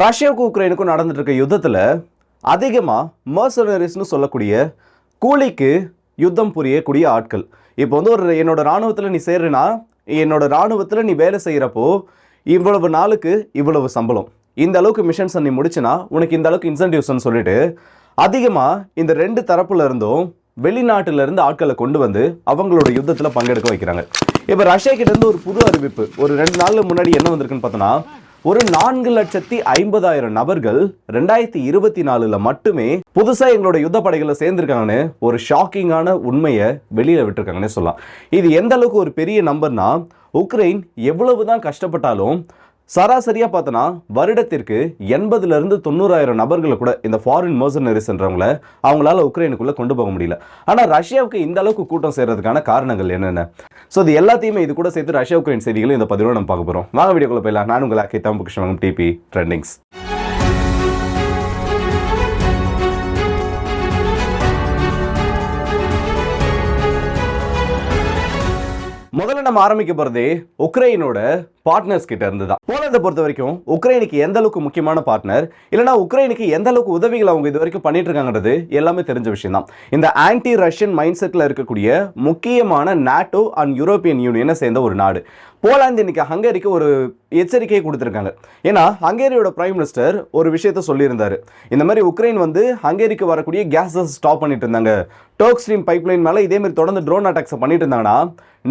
ரஷ்யாவுக்கும் உக்ரைனுக்கும் நடந்துட்டு இருக்க யுத்தத்தில் அதிகமாக மர்சனரிஸ்னு சொல்லக்கூடிய கூலிக்கு யுத்தம் புரியக்கூடிய ஆட்கள். இப்போ வந்து ஒரு என்னோட இராணுவத்தில் நீ சேர்றனா என்னோட இராணுவத்தில் நீ வேலை செய்கிறப்போ இவ்வளவு நாளுக்கு இவ்வளவு சம்பளம். இந்த அளவுக்கு மிஷன்ஸ் நீ முடிச்சுனா உனக்கு இந்த அளவுக்கு இன்சென்டிவ்ஸ்னு சொல்லிட்டு அதிகமாக இந்த ரெண்டு தரப்புல இருந்தும் வெளிநாட்டிலேருந்து ஆட்களை கொண்டு வந்து அவங்களோட யுத்தத்தில் பங்கெடுக்க வைக்கிறாங்க. இப்போ ரஷ்யா கிட்டேருந்து ஒரு புது அறிவிப்பு. ஒரு ரெண்டு நாளில் முன்னாடி என்ன வந்திருக்குன்னு பார்த்தோன்னா ஒரு நான்கு லட்சத்தி ஐம்பதாயிரம் நபர்கள் ரெண்டாயிரத்தி இருபத்தி நாலுல மட்டுமே புதுசா எங்களோட யுத்த படைகளை சேர்ந்திருக்காங்கன்னு ஒரு ஷாக்கிங்கான உண்மையை வெளியில விட்டுருக்காங்கன்னு சொல்லலாம். இது எந்த அளவுக்கு ஒரு பெரிய நம்பர்னா உக்ரைன் எவ்வளவுதான் கஷ்டப்பட்டாலும் சராசரியா பார்த்தோன்னா வருடத்திற்கு எண்பதுல இருந்து தொண்ணூறாயிரம் நபர்களை கூட இந்த ஃபாரின் மர்சனரிஸ்ன்றவங்கள அவங்களால உக்ரைனுக்குள்ள கொண்டு போக முடியல. ஆனா ரஷ்யாவுக்கு இந்த அளவுக்கு கூட்டம் சேர்றதுக்கான காரணங்கள் என்னென்ன? ஸோ இது எல்லாத்தையுமே இது கூட சேர்த்து ரஷ்யா உக்ரைன் செய்திகளும் இந்த பதிவோடு நம்ம பார்க்க போறோம். வாங்க வீடியோக்குள்ள போயிடலாம். நான் உங்கள் அக்கை தாம்பு டிபி ட்ரெண்டிங்ஸ் முதல்ல நம்ம ஆரம்பிக்க போகிறது உக்ரைனோட பார்ட்னர்ஸ் கிட்ட இருந்து தான் போலந்தை பொறுத்த வரைக்கும் உக்ரைனுக்கு எந்த அளவுக்கு முக்கியமான பார்ட்னர் இல்லைனா உக்ரைனுக்கு எந்த அளவுக்கு உதவிகள் அவங்க இது வரைக்கும் பண்ணிட்டு இருக்காங்கன்றது எல்லாமே தெரிஞ்ச விஷயம் தான் இந்த ஆன்டி ரஷ்யன் மைண்ட் செட்டில் இருக்கக்கூடிய முக்கியமான நாட்டோ அண்ட் யூரோப்பியன் யூனியனை சேர்ந்த ஒரு நாடு. போலாந்து இன்னைக்கு ஹங்கேரிக்கு ஒரு எச்சரிக்கையை கொடுத்துருக்காங்க. ஏன்னா ஹங்கேரியோட பிரைம் மினிஸ்டர் ஒரு விஷயத்த சொல்லியிருந்தார். இந்த மாதிரி உக்ரைன் வந்து ஹங்கேரிக்கு வரக்கூடிய கேஸஸ் ஸ்டாப் பண்ணிட்டு இருந்தாங்க. டோக் ஸ்ட்ரீம் பைப்லைன் மேலே இதேமாரி தொடர்ந்து ட்ரோன் அட்டாக்ஸ் பண்ணிட்டு இருந்தாங்கன்னா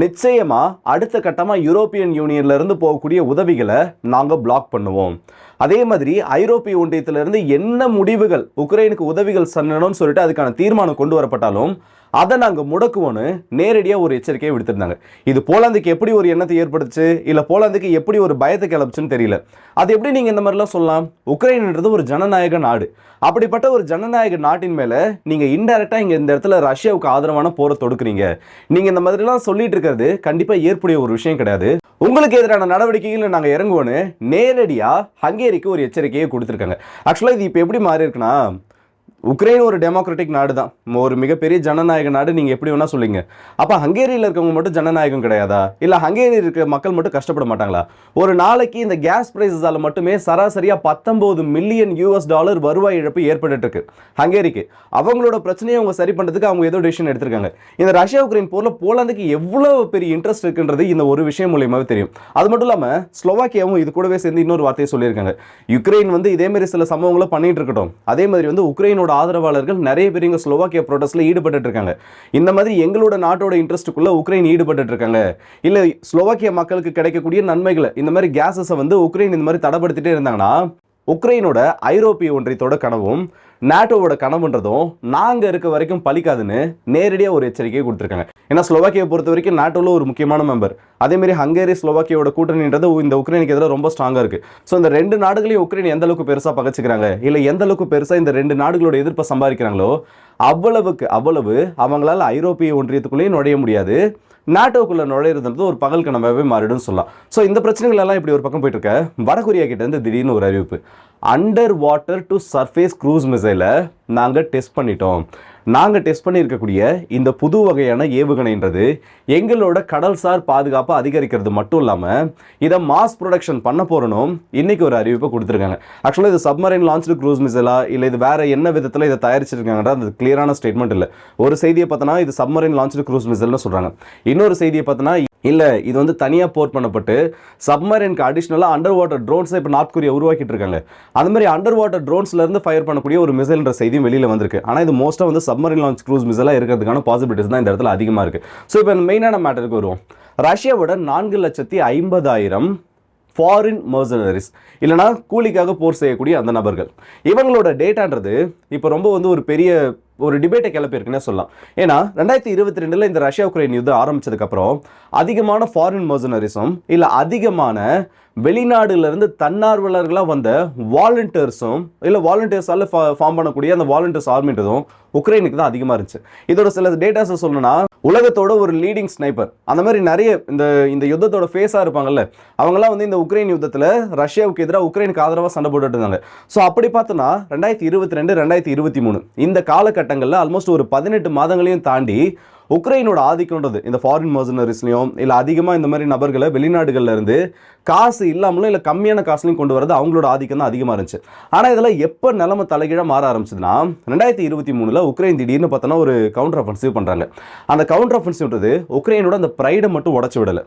நிச்சயமாக அடுத்த கட்டமாக யூரோப்பியன் யூனியன்லேருந்து போகக்கூடிய உதவிகளை நாங்க பிளாக் பண்ணுவோம். அதே மாதிரி ஐரோப்பிய ஒன்றியத்திலிருந்து என்ன முடிவுகள் உக்ரைனுக்கு உதவிகள் பண்ணணும்னு சொல்லிட்டு அதுக்கான தீர்மானம் கொண்டு வரப்பட்டாலும் அதை நாங்கள் முடக்குவோன்னு நேரடியாக ஒரு எச்சரிக்கையை விடுத்திருந்தாங்க. இது போலாந்துக்கு எப்படி ஒரு எண்ணத்தை ஏற்படுத்துச்சு? இல்லை போலாந்துக்கு எப்படி ஒரு பயத்தை கிளப்புச்சுன்னு தெரியல. அது எப்படி நீங்கள் இந்த மாதிரிலாம் சொல்லலாம்? உக்ரைன்ன்றது ஒரு ஜனநாயக நாடு. அப்படிப்பட்ட ஒரு ஜனநாயக நாட்டின் மேலே நீங்கள் இன்டெரக்டாக இங்கே இந்த இடத்துல ரஷ்யாவுக்கு ஆதரவான போரை தொடுக்குறீங்க. நீங்கள் இந்த மாதிரிலாம் சொல்லிட்டு இருக்கிறது கண்டிப்பாக ஏற்புடைய ஒரு விஷயம் கிடையாது. உங்களுக்கு எதிரான நடவடிக்கைகளில் நாங்கள் இறங்குவோன்னு நேரடியாக ஹங்கேரிக்கு ஒரு எச்சரிக்கையை கொடுத்துருக்காங்க. ஆக்சுவலாக இது இப்போ எப்படி மாறி இருக்குன்னா உக்ரைன் ஒரு டெமோக்ராட்டிக் நாடு தான். ஒரு மிகப்பெரிய ஜனநாயக நாடு நீங்கள் எப்படி வேணால் சொல்லுங்க. அப்போ ஹங்கேரியில் இருக்கவங்க மட்டும் ஜனநாயகம் கிடையாதா? இல்லை ஹங்கேரியில் இருக்கிற மக்கள் மட்டும் கஷ்டப்பட மாட்டாங்களா? ஒரு நாளைக்கு இந்த கேஸ் ப்ரைஸஸால் மட்டுமே சராசரியாக பத்தொம்போது மில்லியன் யூஎஸ் டாலர் வருவாய் இழப்பு ஏற்பட்டுட்டு ஹங்கேரிக்கு. அவங்களோட பிரச்சனையை அவங்க சரி பண்ணுறதுக்கு அவங்க ஏதோ டிசிஷன் எடுத்திருக்காங்க. இந்த ரஷ்யா உக்ரைன் போரில் போலாந்துக்கு எவ்வளோ பெரிய இன்ட்ரெஸ்ட் இருக்குன்றது இந்த ஒரு விஷயம் மூலியமாகவே தெரியும். அது மட்டும் இல்லாமல் ஸ்லோவாக்கியாவும் இது கூடவே சேர்ந்து இன்னொரு வார்த்தையை சொல்லியிருக்காங்க. யுக்ரைன் வந்து இதே மாதிரி சில சம்பவங்களை பண்ணிட்டு இருக்கட்டும். அதே மாதிரி வந்து உக்ரைனோட ஆதரவாளர்கள் நிறைய பேர் இங்கே ஸ்லோவாக்கியா ப்ரோட்டஸ்ட்ல ஈடுபட்டு இருக்காங்க. இந்த மாதிரி எங்களோட நாட்டோட இன்ட்ரெஸ்ட்டுக்குள்ளே உக்ரைன் ஈடுபட்டு இருக்காங்க. இல்லை ஸ்லோவாக்கியா மக்களுக்கு கிடைக்கக்கூடிய நன்மைகளை இந்த மாதிரி கேஸஸை வந்து உக்ரைன் இந்த மாதிரி தடைப்படுத்திட்டே இருந்தாங்கன்னா உக்ரைனோட ஐரோப்பிய ஒன்றியத்தோட கனவும் நாட்டோவோட கனவுன்றதும் நாங்கள் இருக்க வரைக்கும் பலிக்காதுன்னு நேரடியாக ஒரு எச்சரிக்கையை கொடுத்துருக்காங்க. ஏன்னா ஸ்லோவாக்கியை பொறுத்த வரைக்கும் நாட்டோவில் ஒரு முக்கியமான மெம்பர் அதேமாரி ஹங்கேரி ஸ்லோவாக்கியோட கூட்டணின்றது இந்த உக்ரைனுக்கு எதிராக ரொம்ப ஸ்ட்ராங்காக இருக்குது ஸோ இந்த ரெண்டு நாடுகளையும் உக்ரைன் எந்த அளவுக்கு பெருசாக பகச்சிக்கிறாங்க? இல்லை எந்த அளவுக்கு பெருசாக இந்த ரெண்டு நாடுகளோட எதிர்ப்பை சம்பாதிக்கிறாங்களோ அவ்வளவுக்கு அவ்வளவு அவங்களால ஐரோப்பிய ஒன்றியத்துக்குள்ளேயும் நுழைய முடியாது. நாட்டோக்குள்ள நுழையிறதுன்றது ஒரு பகல் கனவாகவே மாறிடும்னு சொல்லலாம். ஸோ இந்த பிரச்சனைகள் எல்லாம் இப்படி ஒரு பக்கம் போயிட்டு இருக்க. வடகொரியா கிட்ட இருந்து திடீர்னு ஒரு அறிவிப்பு. Under water to surface cruise மிசைலை நாங்கள் டெஸ்ட் பண்ணிட்டோம். நாங்கள் டெஸ்ட் பண்ணியிருக்கக்கூடிய இந்த புது வகையான ஏவுகணைன்றது எங்களோட கடல்சார் பாதுகாப்பை அதிகரிக்கிறது மட்டும் இல்லாமல் இதை மாஸ் ப்ரொடக்ஷன் பண்ண போகிறனும் இன்றைக்கி ஒரு அறிவிப்பை கொடுத்துருக்காங்க. ஆக்சுவலாக இது சப்மரைன் லான்ச்சு க்ரூஸ் மிசைலா இல்லை இது வேறு என்ன விதத்தில் இதை தயாரிச்சிருக்காங்கன்ற அது கிளியரான ஸ்டேட்மெண்ட் இல்லை. ஒரு செய்தியை பார்த்தோன்னா இது சப்மரைன் லான்ச்சு க்ரூஸ் மிசைல்னு சொல்கிறாங்க இன்னொரு செய்தியை பார்த்தோன்னா இல்லை இது வந்து தனியாக போர்ட் பண்ணப்பட்டு சப்மரீனுக்கு அடிஷ்னலாக அண்டர் வாட்டர் ட்ரோன்ஸை இப்போ நார்த் கொரியா உருவாக்கிட்டு இருக்காங்க அந்த மாதிரி அண்டர் வாட்டர் ட்ரோன்ஸ்லேருந்து ஃபயர் பண்ணக்கூடிய ஒரு மிசைல்ன்ற செய்தியும் வெளியில் வந்திருக்கு. ஆனால் இது மோஸ்ட்டாக வந்து சப்மரீன் லான்ச் க்ரூஸ் மிசைலாக இருக்கிறதுக்கான பாசிபிலிட்டிஸ் தான் இந்த இடத்துல அதிகமாக இருக்குது ஸோ இப்போ மெயினான மேட்டருக்கு வருவோம். ரஷ்யாவோட நான்கு லட்சத்தி ஐம்பதாயிரம் ஃபாரின் மர்சனரிஸ் இல்லைனா கூலிக்காக போர் செய்யக்கூடிய அந்த நபர்கள். இவங்களோட டேட்டான்றது இப்போ ரொம்ப வந்து ஒரு பெரிய ஒரு டிபேட்டை கிளப்பியிருக்குன்னே சொல்லலாம். ஏன்னா ரெண்டாயிரத்தி இருபத்தி ரெண்டில் இந்த ரஷ்யா உக்ரைன் யுத்தம் ஆரம்பித்ததுக்கப்புறம் அதிகமான ஃபாரின் மர்சனரிசம் இல்லை அதிகமான வெளிநாடுலேருந்து தன்னார்வலர்களாக வந்த வாலண்டியர்ஸும் இல்லை வாலண்டியர்ஸால் ஃபார்ம் பண்ணக்கூடிய அந்த வாலண்டியர்ஸ் ஆர்மின்றதும் உக்ரைனுக்கு தான் அதிகமாக இருந்துச்சு. இதோட சில டேட்டாஸை சொல்லணும்னா உலகத்தோட ஒரு லீடிங் ஸ்னைப்பர் அந்த மாதிரி நிறைய இந்த இந்த யுத்தத்தோட ஃபேஸாக இருப்பாங்கல்ல அவங்களாம் வந்து இந்த உக்ரைன் யுத்தத்தில் ரஷ்யாவுக்கு எதிராக உக்ரைனுக்கு ஆதரவாக சண்டை போட்டுட்டு இருந்தாங்க. ஸோ அப்படி பார்த்தோன்னா ரெண்டாயிரத்தி இருபத்தி ரெண்டு ரெண்டாயிரத்தி இருபத்தி மூணு இந்த காலகட்டங்களில் ஆல்மோஸ்ட் ஒரு பதினெட்டு மாதங்களையும் தாண்டி உக்ரைனோட ஆதிக்கம்ன்றது இந்த ஃபாரின் மர்சனரிஸ்லையும் இல்லை அதிகமாக இந்த மாதிரி நபர்களை வெளிநாடுகளில் இருந்து காசு இல்லாமலும் இல்லை கம்மியான காசுலையும் கொண்டு வரது அவங்களோட ஆதிக்கம் தான் அதிகமாக இருந்துச்சு. ஆனால் இதெல்லாம் எப்போ நிலைமை தலைகீழாக மாற ஆரம்பிச்சதுன்னா ரெண்டாயிரத்தி இருபத்தி மூணில் உக்ரைன் திடீர்னு பார்த்தோன்னா ஒரு கவுண்டர் அஃபென்சிவ் பண்ணுறாங்க அந்த கவுண்டர் அஃபென்சிவ்ன்றது உக்ரைனோட அந்த ப்ரைடை மட்டும் உடச்சி விடலை.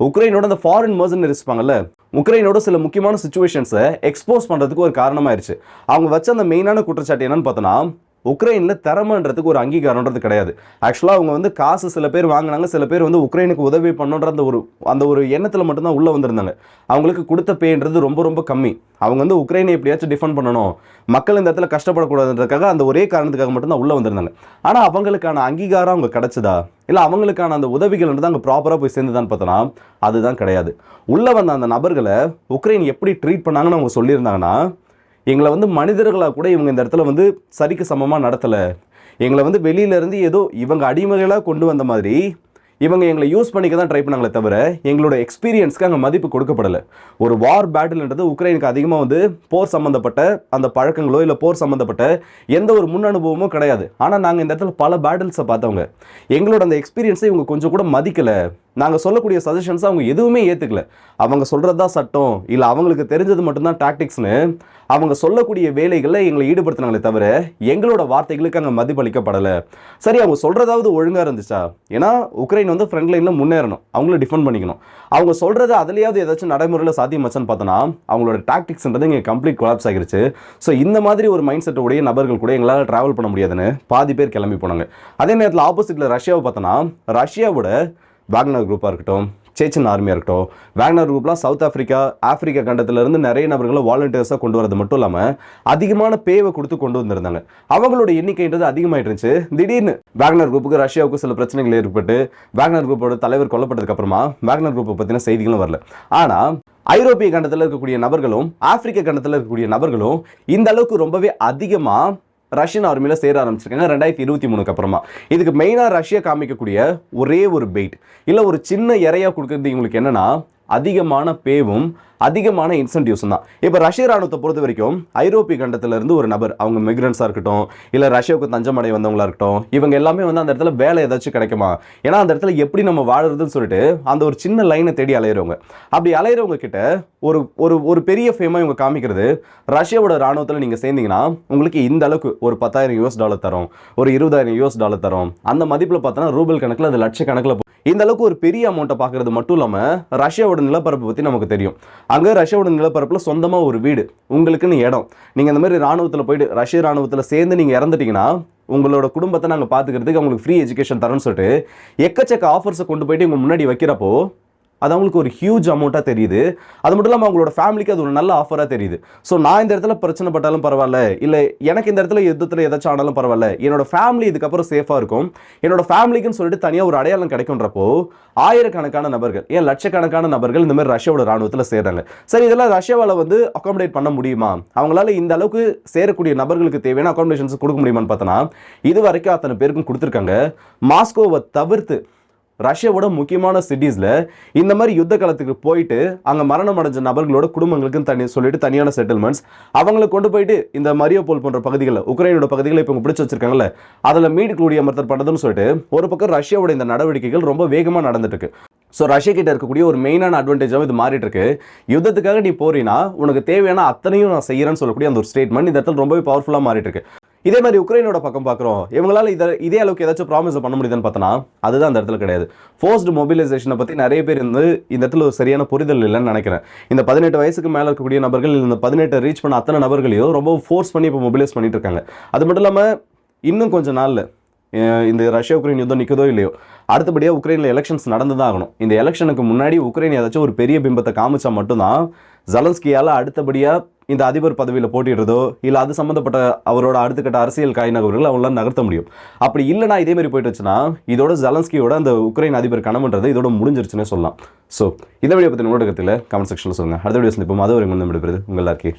உக்ரைனோட அந்த ஃபாரின் மர்சன் இருப்பாங்கல்ல உக்ரைனோட சில முக்கியமான சுச்சுவேஷன்ஸை எக்ஸ்போஸ் பண்ணுறதுக்கு ஒரு காரணமாயிருச்சு. அவங்க வச்ச அந்த மெயினான குற்றச்சாட்டு என்னன்னு பார்த்தோன்னா உக்ரைனில் திறமைன்றதுக்கு ஒரு அங்கீகாரன்றது கிடையாது. ஆக்சுவலாக அவங்க வந்து காசு சில பேர் வாங்கினாங்க சில பேர் வந்து உக்ரைனுக்கு உதவி பண்ணுன்ற அந்த ஒரு அந்த ஒரு எண்ணத்தில் மட்டும்தான் உள்ளே வந்திருந்தாங்க. அவங்களுக்கு கொடுத்த பேன்றது ரொம்ப ரொம்ப கம்மி. அவங்க வந்து உக்ரைனை எப்படியாச்சும் டிஃபெண்ட் பண்ணணும். மக்கள் இந்த இடத்துல கஷ்டப்படக்கூடாதுன்றதுக்காக அந்த ஒரே காரணத்துக்காக மட்டும்தான் உள்ளே வந்திருந்தாங்க. ஆனால் அவங்களுக்கான அங்கீகாரம் அவங்க கிடச்சதா? இல்லை அவங்களுக்கான அந்த உதவிகள்ன்றது அங்கே ப்ராப்பராக போய் சேர்ந்துதான்னு பார்த்தோன்னா அதுதான் கிடையாது. உள்ளே வந்த அந்த நபர்களை உக்ரைன் எப்படி ட்ரீட் பண்ணாங்கன்னு அவங்க சொல்லியிருந்தாங்கன்னா எங்களை வந்து மனிதர்களாக கூட இவங்க இந்த இடத்துல வந்து சரிக்கு சமமாக நடத்தலை. எங்களை வந்து வெளியில இருந்து ஏதோ இவங்க அடிமைகளாக கொண்டு வந்த மாதிரி இவங்க எங்களை யூஸ் பண்ணிக்க தான் ட்ரை பண்ணாங்களே தவிர எங்களோட எக்ஸ்பீரியன்ஸ்க்கு அங்கே மதிப்பு கொடுக்கப்படலை. ஒரு வார் பேட்டில்ன்றது உக்ரைனுக்கு அதிகமாக வந்து போர் சம்மந்தப்பட்ட அந்த பழக்கங்களோ இல்லை போர் சம்மந்தப்பட்ட எந்த ஒரு முன் அனுபவமும் கிடையாது. ஆனால் நாங்கள் இந்த இடத்துல பல பேட்டில்ஸை பார்த்தவங்க. எங்களோட அந்த எக்ஸ்பீரியன்ஸை இவங்க கொஞ்சம் கூட மதிக்கலை. நாங்கள் சொல்லக்கூடிய சஜஷன்ஸ் அவங்க எதுவுமே ஏற்றுக்கல அவங்க சொல்கிறது தான் சட்டம். இல்லை அவங்களுக்கு தெரிஞ்சது மட்டும்தான் டாக்டிக்ஸ்னு அவங்க சொல்லக்கூடிய வேலைகளில் எங்களை ஈடுபடுத்தினாங்களே தவிர எங்களோட வார்த்தைகளுக்கு அங்கே மதிப்பளிக்கப்படலை. சரி அவங்க சொல்கிறதாவது ஒழுங்காக இருந்துச்சா? ஏன்னா உக்ரைன் வந்து ஃப்ரண்ட் லைனில் முன்னேறணும். அவங்கள டிஃபெண்ட் பண்ணிக்கணும். அவங்க சொல்கிறது அதுலேயாவது ஏதாச்சும் நடைமுறையில் சாத்தியமாச்சான்னு பார்த்தோன்னா அவங்களோட டாக்டிக்ஸ்ன்றது இங்கே கம்ப்ளீட் கொலாப்ஸ் ஆகிருச்சு. ஸோ இந்த மாதிரி ஒரு மைண்ட் செட் உடைய நபர்கள் கூட எங்களால் ட்ராவல் பண்ண முடியாதுன்னு பாதி பேர் கிளம்பி போனாங்க. அதே நேரத்தில் ஆப்போசிட்டில் ரஷ்யாவை பார்த்தோன்னா ரஷ்யாவோட வாக்னர் குரூப்பாக இருக்கட்டும் சேச்சன் ஆர்மியாக இருக்கட்டும் வேக்னர் குரூப்லாம் சவுத் ஆஃப்ரிக்கா ஆப்பிரிக்கா கண்டத்திலிருந்து நிறைய நபர்களை வாலண்டியர்ஸாக கொண்டு வரது மட்டும் இல்லாமல் அதிகமான பேவை கொடுத்து கொண்டு வந்திருந்தாங்க. அவங்களோட எண்ணிக்கைன்றது அதிகமாகிட்டு இருந்துச்சு திடீர்னு வேக்னர் குரூப்புக்கு ரஷ்யாவுக்கு சில பிரச்சனைகள் ஏற்பட்டு வேக்னர் குரூப்போட தலைவர் கொல்லப்பட்டதுக்கப்புறமா வேக்னர் குரூப்பை பற்றின செய்திகளும் வரல. ஆனால் ஐரோப்பிய கண்டத்தில் இருக்கக்கூடிய நபர்களும் ஆப்பிரிக்க கண்டத்தில் இருக்கக்கூடிய நபர்களும் இந்த அளவுக்கு ரொம்பவே அதிகமாக ரஷ்யன் ஆர்மியில் சேர ஆரம்பிச்சிருக்காங்க ரெண்டாயிரத்தி இருபத்தி மூணுக்கு அப்புறமா. இதுக்கு மெயினாக ரஷ்யா காமிக்கக்கூடிய ஒரே ஒரு பெயிட் இல்லை ஒரு சின்ன இறையாக கொடுக்குறது இவங்களுக்கு என்னென்னா அதிகமான பேவும் அதிகமான இன்சென்டிவ்ஸும் தான். இப்போ ரஷ்ய ராணுவத்தை பொறுத்த வரைக்கும் ஐரோப்பிய கண்டத்துல இருந்து ஒரு நபர் அவங்க மிக்ரன்ஸாக இருக்கட்டும் இல்லை ரஷ்யாவுக்கு தஞ்சமடை வந்தவங்களா இருக்கட்டும் இவங்க எல்லாமே வந்து அந்த இடத்துல வேலை ஏதாச்சும் கிடைக்குமா? ஏன்னா அந்த இடத்துல எப்படி நம்ம வாழறதுன்னு சொல்லிட்டு அந்த ஒரு சின்ன லைனை தேடி அலையிறவங்க. அப்படி அலையிறவங்க கிட்ட ஒரு ஒரு ஒரு பெரிய ஃபேமாக இவங்க காமிக்கிறது ரஷ்யாவோட ராணுவத்தில் நீங்கள் சேர்ந்தீங்கன்னா உங்களுக்கு இந்த அளவுக்கு ஒரு பத்தாயிரம் யூஎஸ் டாலர் தரும் ஒரு இருபதாயிரம் யூஎஸ் டாலர் தரும். அந்த மதிப்பில் பார்த்தோன்னா ரூபல் கணக்கில் அது லட்சக்கணக்கில் இந்த அளவுக்கு ஒரு பெரிய அமௌண்ட்டை பார்க்கறது மட்டும் இல்லாமல் ரஷ்யாவோட நிலப்பரப்பு பற்றி நமக்கு தெரியும். அங்கே ரஷ்யாவோட நிலப்பரப்பில் சொந்தமாக ஒரு வீடு உங்களுக்குன்னு இடம். நீங்கள் இந்த மாதிரி ராணுவத்தில் போயிட்டு ரஷ்ய ராணுவத்தில் சேர்ந்து நீங்கள் இறந்துட்டீங்கன்னா உங்களோட குடும்பத்தை நாங்கள் பார்த்துக்கிறதுக்கு அவங்களுக்கு ஃப்ரீ எஜுகேஷன் தரோன்னு சொல்லிட்டு எக்கச்சக்க ஆஃபர்ஸை கொண்டு போயிட்டு உங்கள் முன்னாடி வைக்கிறப்போ அது அவங்களுக்கு ஒரு ஹியூஜ் அமௌண்ட்டாக தெரியுது. அது மட்டும் இல்லாமல் அவங்களோட ஃபேமிலிக்கு அது ஒரு நல்ல ஆஃபராக தெரியுது. ஸோ நான் இந்த இடத்துல பிரச்சனை பட்டாலும் பரவாயில்ல. இல்லை எனக்கு இந்த இடத்துல யுத்தத்தில் ஏதாச்சும் ஆனாலும் பரவாயில்ல. என்னோட ஃபேமிலி இதுக்கப்புறம் சேஃபாக இருக்கும். என்னோட ஃபேமிலிக்குன்னு சொல்லிட்டு தனியாக ஒரு அடையாளம் கிடைக்குன்றப்போ ஆயிரக்கணக்கான நபர்கள் ஏன் லட்சக்கணக்கான நபர்கள் இந்த மாதிரி ரஷ்யாவோட ராணுவத்தில் சேர்றாங்க. சரி இதெல்லாம் ரஷ்யாவால் வந்து அகாமடேட் பண்ண முடியுமா? அவங்களால இந்த அளவுக்கு சேரக்கூடிய நபர்களுக்கு தேவையான அகாமடேஷன்ஸ் கொடுக்க முடியுமான்னு பார்த்தோன்னா இது வரைக்கும் அத்தனை பேருக்கும் கொடுத்துருக்காங்க. மாஸ்கோவை தவிர்த்து ரஷ்யாவோட முக்கியமான சிட்டிஸில் இந்த மாதிரி யுத்த காலத்துக்கு போயிட்டு அங்கே மரணம் அடைஞ்ச நபர்களோட குடும்பங்களுக்குன்னு தனி சொல்லிட்டு தனியான செட்டில்மெண்ட்ஸ் அவங்களை கொண்டு போயிட்டு இந்த மரியோபோல் போன்ற பகுதிகளில் உக்ரைனோட பகுதிகளை இப்போ பிடிச்சி வச்சிருக்காங்கல்ல அதில் மீடு அமர்த்தல் பண்ணதுன்னு சொல்லிட்டு ஒரு பக்கம் ரஷ்யாவோட இந்த நடவடிக்கைகள் ரொம்ப வேகமாக நடந்துட்டு இருக்கு. ஸோ ரஷ்யா கிட்ட இருக்கக்கூடிய ஒரு மெயினான அட்வான்டேஜாகவும் இது மாறிட்டு இருக்கு யுத்தத்துக்காக நீ போறீனா உனக்கு தேவையான அத்தனையும் நான் செய்யறேன்னு சொல்லக்கூடிய அந்த ஒரு ஸ்டேட்மெண்ட் இந்த இடத்துல ரொம்பவே பவர்ஃபுல்லாக மாறிட்டு இருக்கு இதே மாதிரி உக்ரைனோட பக்கம் பார்க்குறோம். இவங்களால இதை இதே அளவுக்கு ஏதாச்சும் ப்ராமிஸ் பண்ண முடியுதுன்னு பார்த்தோன்னா அதுதான் அந்த இடத்துல கிடையாது. ஃபோர்ஸ்டு மொபிலைசேஷனை பற்றி நிறைய பேர் வந்து இந்த இடத்துல ஒரு சரியான புரிதல் இல்லைன்னு நினைக்கிறேன். இந்த பதினெட்டு வயசுக்கு மேலே இருக்கக்கூடிய நபர்கள் இந்த பதினெட்டு ரீச் பண்ண அத்தனை நபர்களையும் ரொம்ப ஃபோர்ஸ் பண்ணி இப்போ மொபிலைஸ் பண்ணிட்டு இருக்காங்க. அது மட்டும் இல்லாமல் இன்னும் கொஞ்சம் நாளில் இந்த ரஷ்யா உக்ரைன் யுத்தம் நிற்குதோ இல்லையோ? அடுத்தபடியாக உக்ரைனில் எலெக்ஷன்ஸ் நடந்து தான் ஆகணும் இந்த எலெக்ஷனுக்கு முன்னாடி உக்ரைன் ஏதாச்சும் ஒரு பெரிய பிம்பத்தை காமிச்சா மட்டும்தான் ஜலன்ஸ்கியால் அடுத்தபடியாக இந்த அதிபர் பதவியில் போட்டிடுறதோ இல்லை அது சம்மந்தப்பட்ட அவரோட அடுத்தக்கட்ட அரசியல் காய் அவங்களாம் அவங்களால நகர்த்த முடியும். அப்படி இல்லைனா இதே மாதிரி இதோட ஜலன்ஸ்கியோட அந்த உக்ரைன் அதிபர் கனவுன்றது இதோட முடிஞ்சிருச்சுன்னே சொல்லலாம். ஸோ இந்த வீடியோ பற்றி உங்களோட கருத்தில் கமெண்ட் செக்ஷனில் சொல்லுங்கள் அடுத்த வீடியோ இப்போ அது வரைக்கும் வந்து விடுபடுது உங்கள் எல்லாருக்கே